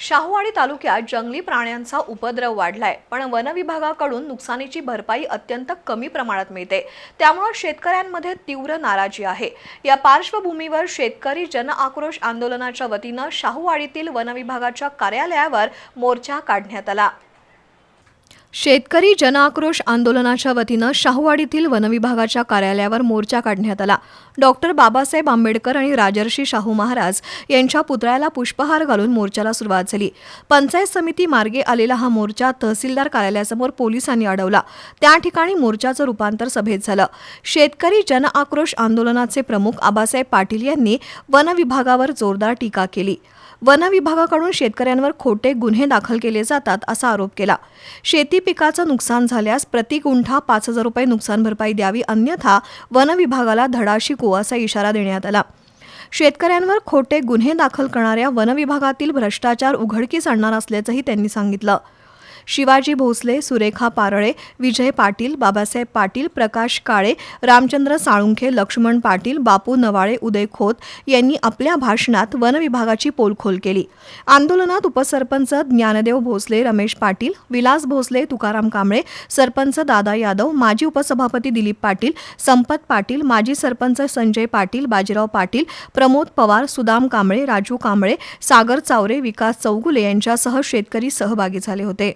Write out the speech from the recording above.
शाहूवाडी तालुक्यात जंगली प्राण्यांचा उपद्रव वाढलाय पण वन विभागाकडून नुकसानीची भरपाई अत्यंत कमी प्रमाणात मिळते. त्यामुळे शेतकऱ्यांमध्ये तीव्र नाराजी आहे. या पार्श्वभूमीवर शेतकरी जन आक्रोश आंदोलनाच्या वतीनं शाहूवाडीतील वन विभागाच्या कार्यालयावर मोर्चा काढण्यात आला. शेतकरी जनआक्रोश आंदोलनाच्या वतीनं शाहूवाडीतील वनविभागाच्या कार्यालयावर मोर्चा काढण्यात आला. डॉक्टर बाबासाहेब आंबेडकर आणि राजर्षी शाहू महाराज यांच्या पुतळ्याला पुष्पहार घालून मोर्चाला सुरुवात झाली. पंचायत समिती मार्गे आलेला हा मोर्चा तहसीलदार कार्यालयासमोर पोलिसांनी अडवला. त्या ठिकाणी मोर्चाचं रूपांतर सभेत झालं. शेतकरी जनआक्रोश आंदोलनाचे प्रमुख आबासाहेब पाटील यांनी वन विभागावर जोरदार टीका केली. वनविभागाकडून शेतकऱ्यांवर खोटे गुन्हे दाखल केले जातात असा आरोप केला. शेती पिकाचं नुकसान झाल्यास प्रति गुंठा पाच हजार रुपये नुकसान भरपाई द्यावी अन्यथा वन विभागाला धडा शिकू असा इशारा देण्यात आला. शेतकऱ्यांवर खोटे गुन्हे दाखल करणाऱ्या वन विभागातील भ्रष्टाचार उघडकीस आणणार असल्याचंही त्यांनी सांगितलं. शिवाजी भोसले सुरेखा पारळे विजय पाटील बाबासाहेब पाटील प्रकाश काळे रामचंद्र साळुंखे लक्ष्मण पाटील बापू नवाळे उदय खोत यांनी आपल्या भाषणात वन विभागाची पोलखोल केली. आंदोलनात उपसरपंच ज्ञानदेव भोसले रमेश पाटील विलास भोसले तुकाराम कांबळे सरपंच दादा यादव माजी उपसभापती दिलीप पाटील संपत पाटील माजी सरपंच संजय पाटील बाजीराव पाटील प्रमोद पवार सुदाम कांबळे राजू कांबळे सागर चावरे विकास चौगुले यांच्यासह शेतकरी सहभागी झाले होते.